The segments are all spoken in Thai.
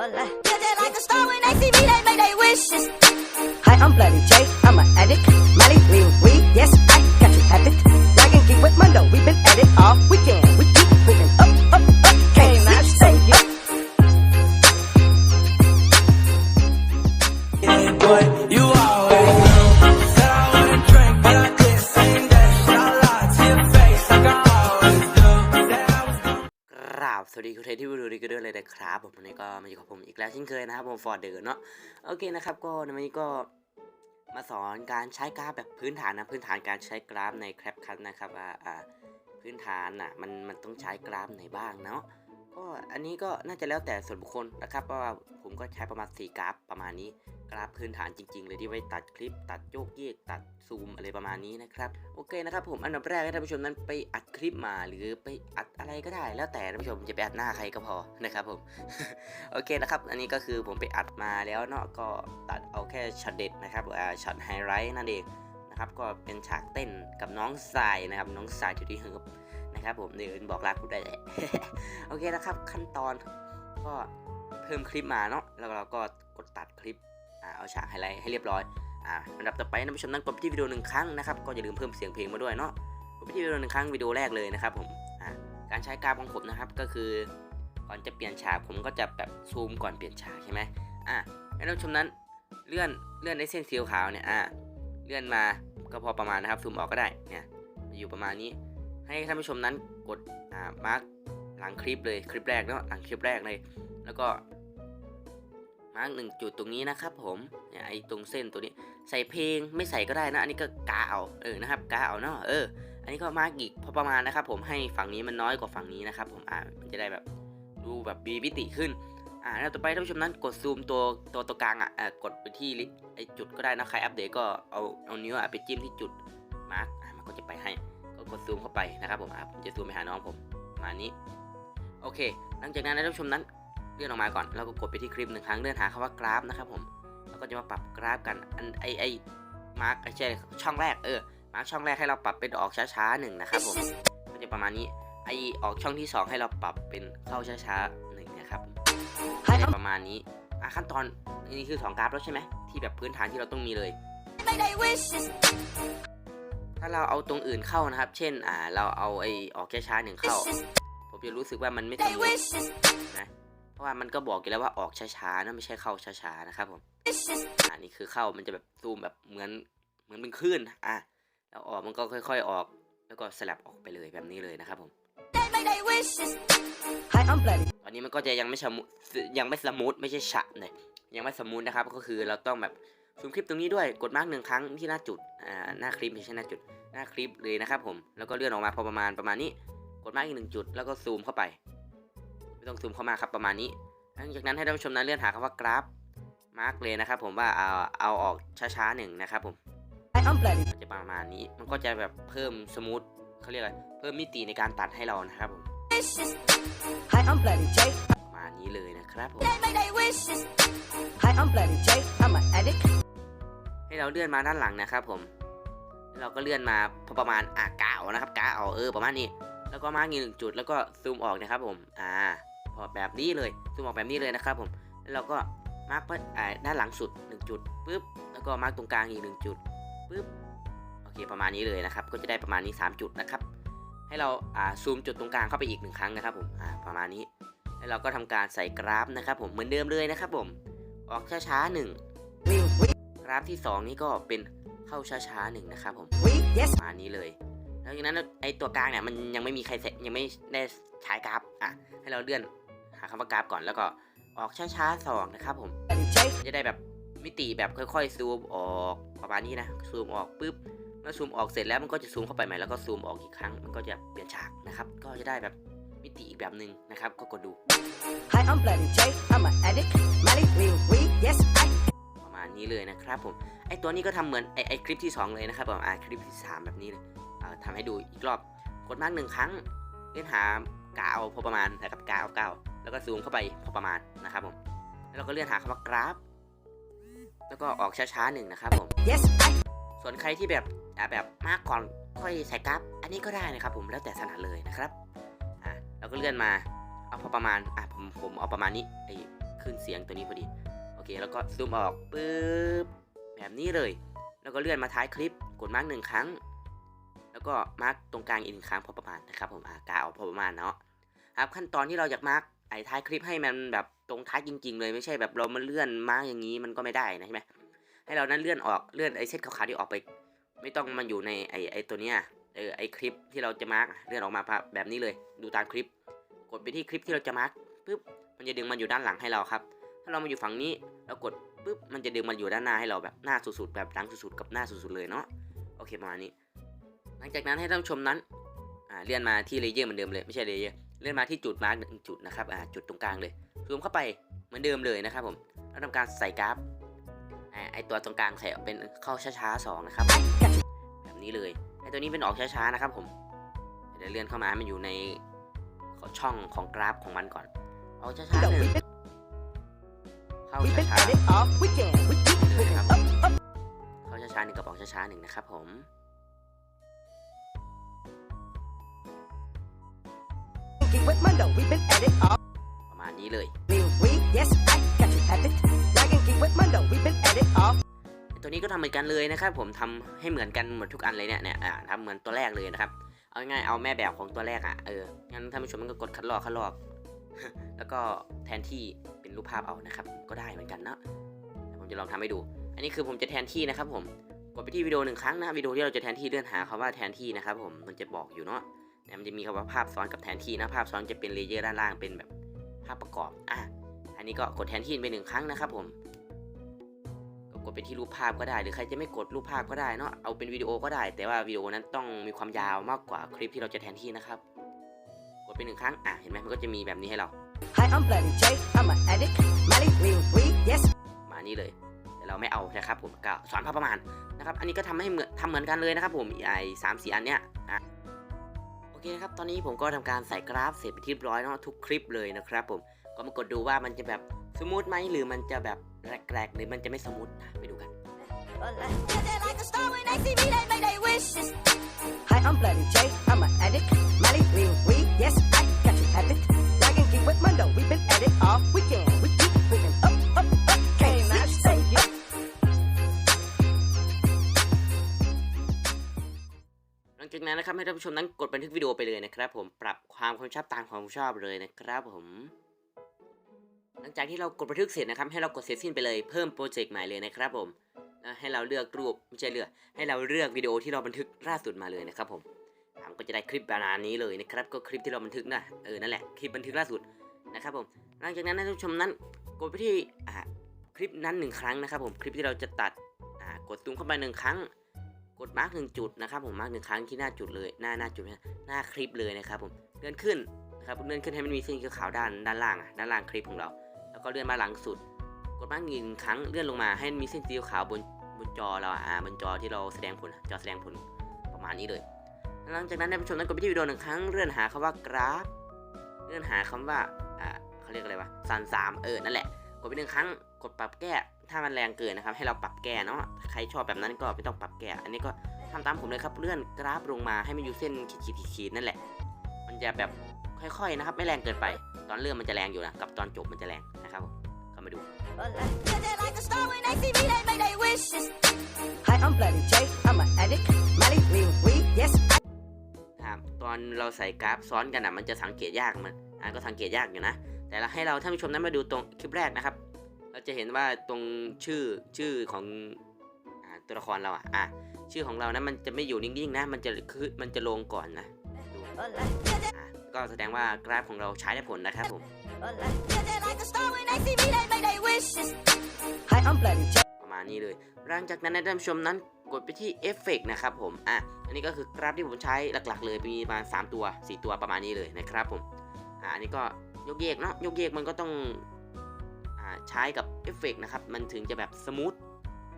Like star when they see me, they make wishes. Hi, I'm Bloody J. I'm an addict. Molly, lean, weed. Yes, I got you have it. Dragon Geek with Mundo. We've been at it all weekend. นะครับผมวันนี้ก็มาอยู่กับผมอีกแล้วเช่นเคยนะครับผมฟอร์เดอร์เนาะโอเคนะครับก็ในวันนี้ก็มาสอนการใช้กราฟแบบพื้นฐานนะพื้นฐานการใช้กราฟในแคปคัทนะครับว่าอ่าพื้นฐานอะมันมันต้องใช้กราฟไหนบ้างเนาะ ก็อันนี้ก็น่าจะแล้วแต่ส่วนบุคคลนะครับเพราะว่าผมก็ใช้ประมาณ 4 กราฟประมาณนี้ กราฟพื้นฐานจริง ๆ เลยที่ไว้ตัดคลิป ตัดโยกเยกตัดซูมอะไรประมาณนี้นะครับโอเคนะครับผมอันดับแรกให้ท่านผู้ชมนั้นไปอัดคลิปมาหรือไปอัดอะไรก็ได้ แล้วแต่ท่านผู้ชมจะไปอัดหน้าใครก็พอนะครับผมโอเคนะครับอันนี้ก็คือผมไปอัดมาแล้วเนาะก็ตัดเอาแค่ช็อตเด็ดนะครับอ่าช็อตไฮไลท์นั่นเองนะครับก็เป็นฉากเต้นกับน้องทรายนะครับน้องทรายอยู่ที่เฮิร์บ นะครับ ผมเดินบอกรักพูดได้เลยโอเคนะครับ ขั้นตอนก็เพิ่มคลิปมาเนาะแล้วเราก็กดตัดคลิปอ่าเอาฉากไฮไลท์ให้เรียบร้อยอ่าอันดับต่อไปท่านผู้ชมนั้นกดที่วิดีโอหนึ่งครั้งนะครับก็อย่าลืมเพิ่มเสียงเพลงมาด้วยเนาะกดที่วิดีโอหนึ่งครั้งวิดีโอแรกเลยนะครับผมอ่าการใช้กราฟของผมนะครับก็คือก่อนจะเปลี่ยนฉากผมก็จะแบบซูมก่อนเปลี่ยนฉากใช่ไหมอะให้ท่านผู้ชมนั้นเลื่อนเลื่อนในเส้นสีขาวเนี่ยอะเลื่อนมาก็พอประมาณนะครับซูมออกก็ได้เนี่ยอยู่ประมาณนี้ ให้ท่านผู้ชมนั้นกดอ่ามาร์กหลังคลิปเลยคลิปแรกเนาะหลังคลิปแรกเลย แล้วก็มาร์กหนึ่งจุดตรงนี้นะครับผมเนี่ยไอ้ตรงเส้นตัวนี้ใส่เพลงไม่ใส่ก็ได้นะ อันนี้ก็กาเอาเออนะครับกาเอาเนาะเออ อันนี้ก็มาร์กอีกพอประมาณนะครับ ผมให้ฝั่งนี้มันน้อยกว่าฝั่งนี้นะครับ ผมอ่ามันจะได้แบบดูแบบมีมิติขึ้นอ่าแล้วต่อไปท่านผู้ชมนั้นกดซูมตัวตัวตัวกลางอะอ่ากดไปที่ไอจุดก็ได้นะใครอัปเดตก็เอาเอานิ้วอะไปจิ้มที่จุดมาร์กอ่ามันก็จะไปให้ กดซูมเข้าไปนะครับผมจะซูมไปหาน้องผมมานี้ โอเค หลังจากนั้นท่านผู้ชมนั้นเลื่อนออกมาก่อนแล้วก็กดไปที่คลิปหนึ่งครั้งเลื่อนหาคำว่ากราฟนะครับผมแล้วก็จะมาปรับกราฟกันอันไอไอมาร์กไอใช่ช่องแรกเออมาร์กช่องแรกให้เราปรับเป็นออกช้าๆหนึ่งนะครับผมก็จะประมาณนี้ไอออกช่องที่ 2 ให้เราปรับเป็นเข้าช้าๆหนึ่งนะครับประมาณนี้อะขั้นตอนนี่คือ2กราฟแล้วใช่ไหมที่แบบพื้นฐานที่เราต้องมีเลย make their wishes. ถ้าเราเอาตรงอื่นเข้านะครับ เช่น อ่า เราเอาไอออกช้าๆหนึ่งเข้า Wishes. ผมจะรู้สึกว่ามันไม่ส They มูท wishes. นะ เพราะว่ามันก็บอกอยู่แล้วว่าออกช้าๆนะไม่ใช่เข้าช้าๆนะครับผม Wishes. อ่านี่คือเข้ามันจะแบบซูมแบบเหมือนเหมือนเป็นคลื่น อะแล้วออกมันก็ค่อย ๆออก แล้วก็สลับออกไปเลยแบบนี้เลยนะครับผม They make their wishes. Hi, I'm Bloody. ตอนนี้มันก็จะยังไม่สมูทยังไม่สมูทไม่ใช่ฉะเลยยังไม่สมูทนะครับ ก็คือเราต้องแบบ ซูมคลิปตรงนี้ด้วยกดมาร์กหนึ่งครั้งที่หน้าจุดอ่าหน้าคลิปไม่ใช่หน้าจุดหน้าคลิปเลยนะครับผมแล้วก็เลื่อนออกมาพอประมาณประมาณนี้ กดมาร์กอีกหนึ่งจุดแล้วก็ซูมเข้าไป ไม่ต้องซูมเข้ามาครับประมาณนี้หลังจากนั้นให้ท่านผู้ชมนั้นเลื่อนหาคำว่ากราฟมาร์กเลยนะครับผมว่าเอาเอาออกช้าๆหนึ่งนะครับผมจะประมาณนี้มันก็จะแบบเพิ่มสมูทเขาเรียกอะไรเพิ่มมิติในการตัดให้เรานะครับผมประมาณนี้เลยนะครับผม ให้เราเลื่อนมาด้านหลังนะครับผมเราก็เลื่อนมาพอประมาณอ่ากาวนะครับกาเอาเออประมาณนี้ แล้วก็มาร์กอีกหนึ่งจุดแล้วก็ซูมออกนะครับผมอ่าพอแบบนี้เลยซูมออกแบบนี้เลยนะครับผมแล้วเราก็มาร์กอ่าด้านหลังสุดหนึ่งจุดปุ๊บแล้วก็มาร์กตรงกลางอีกหนึ่งจุดปุ๊บโอเคประมาณนี้เลยนะครับ ก็จะได้ประมาณนี้ 3 จุดนะครับ ให้เราอ่าซูมจุดตรงกลางเข้าไปอีกหนึ่งครั้งนะครับผมอ่าประมาณนี้แล้วเราก็ทำการใส่กราฟนะครับผมเหมือนเดิมเลยนะครับผมออกช้าๆหนึ่ง กราฟที่ 2 นี่ก็เป็นเข้าช้าๆหนึ่งนะครับผม Weed. Yes. ประมาณนี้เลย แล้วจากนั้นไอตัวกลางเนี่ยมันยังไม่มีใครเสร็จยังไม่ได้ใช้กราฟอะให้เราเลื่อนหาคำว่ากราฟก่อนแล้วก็ออกช้าๆสองนะครับผม Bloody J. จะได้แบบมิติแบบค่อยๆซูมออกประมาณนี้นะซูมออกปุ๊บเมื่อซูมออกเสร็จแล้วมันก็จะซูมเข้าไปใหม่แล้วก็ซูมออกอีกครั้งมันก็จะเปลี่ยนฉากนะครับก็จะได้แบบมิติอีกแบบหนึ่งนะครับก็กดดู Hi, I'm Bloody J. I'm an addict. Molly, lean, weed. Yes, I. ประมาณนี้เลยนะครับผมไอตัวนี้ก็ทำเหมือนไอไอคลิปที่ 2 เลยนะครับผมอ่าคลิปที่ 3 แบบนี้เลยอ่าทำให้ดูอีกรอบกดมาร์กหนึ่งครั้งเลื่อนหากาวพอประมาณนะครับกาวกาวแล้วก็ซูมเข้าไปพอประมาณนะครับผมแล้วเราก็เลื่อนหาคำว่ากราฟ แล้วก็ออกช้าๆหนึ่งนะครับผม Yes, I. ส่วนใครที่แบบอ่าแบบมากก่อนค่อยใส่กราฟ อันนี้ก็ได้นะครับผมแล้วแต่ถนัดเลยนะครับอ่าเราก็เลื่อนมาเอาพอประมาณอะผมผมเอาประมาณนี้ไอ้ขึ้นเสียงตัวนี้พอดีโอ เคแล้วก็ซูมออกปึ๊บแบบนี้เลย แล้วก็เลื่อนมาท้ายคลิปกดมาร์กหนึ่งครั้ง แล้วก็มาร์กตรงกลางอีกหนึ่งครั้งพอประมาณนะครับผมอ่ากาวพอประมาณเนาะครับขั้นตอนที่เราอยากมาร์กไอ้ท้ายคลิปให้มันแบบตรงท้ายจริง ๆ เลยไม่ใช่แบบเรามาเลื่อนมาร์กอย่างนี้มันก็ไม่ได้นะใช่ไหมให้เรานั้นเลื่อนออกเลื่อนไอ้เส้นขาวๆที่ออกไป ไม่ต้องมันอยู่ในไอ้ไอ้ตัวเนี้ยเออไอ้คลิปที่เราจะมาร์กเลื่อนออกมาแบบนี้เลย ดูตามคลิป กดไปที่คลิปที่เราจะมาร์กปุ๊บมันจะดึงมันอยู่ด้านหลังให้เราครับาเรามาอยู่ฝั่งนี้แล้วกดปุ๊บมันจะดึงมันอยู่ด้านหน้าให้เราแบบหน้าสุดๆแบบหลังสุดๆกับหน้าสุดๆเลยเนาะโอเคประมาณนี้ หลังจากนั้นให้ท่านผู้ชมนั้นอ่าเลื่อนมาที่เลเยอร์เหมือนเดิมเลยไม่ใช่เลเยอร์เลื่อนมาที่จุดมาร์กหนึ่งจุดนะครับอ่าจุดตรงกลางเลยซูมเข้าไปเหมือนเดิมเลยนะครับผมแล้วทำการใส่กราฟอ่าไอตัวตรงกลางใส่เป็นเข้าช้าๆสองนะครับแบบนี้เลยไอตัวนี้เป็นออกช้าๆนะครับผมเดี๋ยวเลื่อนเข้ามามันอยู่ในช่องของกราฟของมันก่อน เอาช้า You ๆ know หนึ่ง we've been, เข้า we've been ช้า at it all weekend. We keep moving up, up. ๆเข้าช้าๆหนึ่งกระบอกช้าๆหนึ่งนะครับผม Keep with Mundo. We've been at it all. ประมาณนี้เลย Mean we, yes, I got you have it. Dragon Geek with Mundo. We've been at it all. ตัวนี้ก็ทำเหมือนกันเลยนะครับผมทำให้เหมือนกันหมดทุกอันเลยเนี่ยเนี่ยอ่าทำเหมือนตัวแรกเลยนะครับเอาง่ายๆเอาแม่แบบของตัวแรกอะเอองั้นท่านผู้ชมมันก็กดคัดลอกคัดลอก แล้วก็แทนที่ เป็นรูปภาพเอานะครับ ก็ได้เหมือนกันเนาะผมจะลองทำให้ดู อันนี้คือผมจะแทนที่นะครับ ผมกดไปที่วิดีโอหนึ่งครั้งนะวิดีโอที่เราจะแทนที่เลื่อนหาคำว่าแทนที่นะครับ ผมมันจะบอกอยู่เนาะเนี่มันจะมีคำว่าภาพซ้อนกับแทนที่นะภาพซ้อนจะเป็นเลเยอร์ด้านล่างเป็นแบบภาพประกอบอะอันนี้ก็กดแทนที่ไปหนึ่งครั้งนะครับผมก็กดไปที่รูปภาพก็ได้ หรือใครจะไม่กดรูปภาพก็ได้เนาะเอาเป็นวิดีโอก็ได้ แต่ว่าวิดีโอนั้นต้องมีความยาวมากกว่าคลิปที่เราจะแทนที่นะครับ กดไปหนึ่งครั้งอะเห็นไหมมันก็จะมีแบบนี้ให้เรา Hi, I'm Bloody J. I'm an addict. Molly, lean, weed, yes. มานี่เลยแต่เราไม่เอานะครับผมก็สอนพอประมาณนะครับ อันนี้ก็ทำให้เหมือนทำเหมือนกันเลยนะครับผมไอ้สามสี่อันเนี้ยอะโอเคนะครับ ตอนนี้ผมก็ทำการใส่กราฟเสร็จไปนที่เรียบร้อยเนาะทุกคลิปเลยนะครับผม ก็มากดดูว่ามันจะแบบสมูทไหมหรือมันจะแบบแกรกๆหรือมันจะไม่สมูทนะไปดูกัน They're like a star when they see me, they make their wishes. Hi, I'm Bloody J. I'm an addict. Molly, lean, weed, yes, นะครับให้ท่านผู้ชมนั้นกดบันทึกวิดีโอไปเลยนะครับ ผมปรับความความชัดตามความชอบเลยนะครับผม หลังจากที่เรากดบันทึกเสร็จนะครับ ให้เรากดเสร็จสิ้นไปเลยเพิ่มโปรเจกต์ใหม่เลยนะครับผมให้เราเลือกรูปไม่ใช่เลือกให้เราเลือกวิดีโอที่เราบันทึกล่าสุดมาเลยนะครับผมถามก็จะได้คลิปประมาณนี้เลยนะครับ ก็คลิปที่เราบันทึกนะเออนั่นแหละคลิปบันทึกล่าสุดนะครับผมหลังจากนั้นท่านผู้ชมนั้นกดไปที่คลิปนั้นหนึ่งครั้งนะครับผมคลิปที่เราจะตัดกดซูมเข้าไปหนึ่งครั้ง กดมาร์กหนึ่งจุดนะครับผมมาร์กหนึ่งครั้งที่หน้าจุดเลยหน้าหน้าจุดหน้าคลิปเลยนะครับผมเลื่อนขึ้นนะครับเลื่อนขึ้นให้มันมีเส้นขาวด้านด้านล่างด้านล่างคลิปของเรา แล้วก็เลื่อนมาหลังสุด กดมาร์กหนึ่งครั้งเลื่อนลงมาให้มีเส้นสีขาวบนบนจอเราอ่าบนจอที่เราแสดงผลจอแสดงผลประมาณนี้เลย หลังจากนั้นท่านผู้ชมนั้นกดไปที่วิดีโอหนึ่งครั้งเลื่อนหาคำว่ากราฟเลื่อนหาคำว่าอ่าเขาเรียกอะไรวะสันสามเออนั่นแหละ กดไปหนึ่งครั้งกดปรับแก้ ถ้ามันแรงเกินนะครับ ให้เราปรับแก้เนาะใครชอบแบบนั้นก็ไม่ต้องปรับแก้ อันนี้ก็ทำตามผมเลยครับเลื่อนกราฟลงมาให้มันอยู่เส้นขีดๆๆนั่นแหละ มันจะแบบค่อยๆนะครับ ไม่แรงเกินไป ตอนเริ่มมันจะแรงอยู่นะกับตอนจบมันจะแรงนะครับผมเข้ามาดู They're like a star when they see me, they make their wishes. Hi, I'm Bloody J. I'm an addict. Molly, lean, weed, yes, I นะครับตอนเราใส่กราฟซ้อนกันอะมันจะสังเกตยากมันอะก็สังเกตยากอยู่นะ แต่เราให้เราท่านผู้ชมนั้นมาดูตรงคลิปแรกนะครับ ราจะเห็นว่าตรงชื่อชื่อของอตัวละครเราอะอะชื่อของเรานะมันจะไม่อยู่นิ่งๆนะ มันจะคือมันจะลงก่อนนะดูก็แสดงว่ากราฟของเราใช้ได้ผลนะครับผมประมาณนี้เลย หลังจากนั้นนะท่านผู้ชมนั้นกดไปที่เอฟเฟกนะครับผม อะ อันนี้ก็คือกราฟที่ผมใช้หลักๆ เลยมีประมาณ3ตัว 4 ตัวประมาณนี้เลยนะครับผม อะอันนี้ก็ยกเยกเนาะยกเยกมันก็ต้อง ใช้กับเอฟเฟกนะครับ มันถึงจะแบบสมูท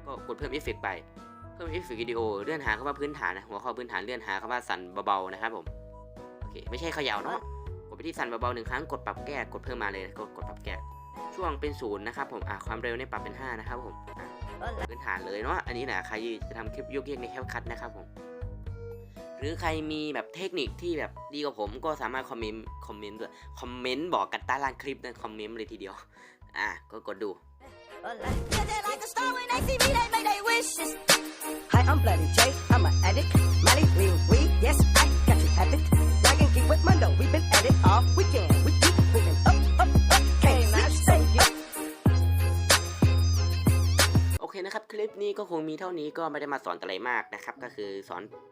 ก็กดเพิ่มเอฟเฟกไป เพิ่มเอฟเฟกวิดีโอ เลื่อนหาคำว่าพื้นฐานนะ หัวข้อพื้นฐานเลื่อนหาคำว่าสั่นเบาๆนะครับผม โอเค ไม่ใช่เขย่าเนาะ กดไปที่สั่นเบาๆหนึ่งครั้ง กดปรับแก้ กดเพิ่มมาเลย กดกดปรับแก้ ช่วงเป็นศูนย์นะครับผม อะความเร็วเนี่ยปรับเป็นห้านะครับผมพื้นฐานเลยเนาะ อันนี้นะใครจะทำคลิปยกเยกในแคปคัทนะครับผมหรือใครมีแบบเทคนิคที่แบบดีกว่าผมก็สามารถคอมเมนต์คอมเมนต์ด้วยคอมเมนต์บอกกันใต้ล่างคลิปนะคอมเมนต์เลยทีเดียว อะก็กดดู Yeah, they're like a star when they see me, they make their wishes. Hi, I'm Bloody J. I'm an addict. Molly, lean, weed. Yes, I got you have it. Dragon Geek with Mundo. We've been at it all weekend. We keep moving up, up, up. Can't stay up. โอเคนะครับ คลิปนี้ก็คงมีเท่านี้ก็ไม่ได้มาสอนอะไรมากนะครับ ก็คือสอนปรับปรับ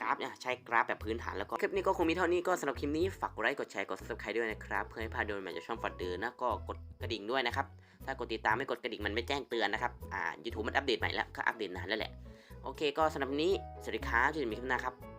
กราฟเนี่ยใช้กราฟแบบพื้นฐานแล้วก็คลิปนี้ก็คงมีเท่านี้ก็สำหรับคลิปนี้ฝากกดไลค์กดแชร์กด subscribe ด้วยนะครับเพื่อให้พาดโดนใหม่จากช่องฟอดเดอร์นะก็กดกระดิ่งด้วยนะครับถ้ากดติดตามไม่กดกระดิ่งมันไม่แจ้งเตือนนะครับอ่ายูทูบมันอัปเดตใหม่แล้วก็อัปเดตนานแล้วแหละโอเคก็สำหรับนี้สวัสดีครับจอกันใหม่คลิปหน้าครับ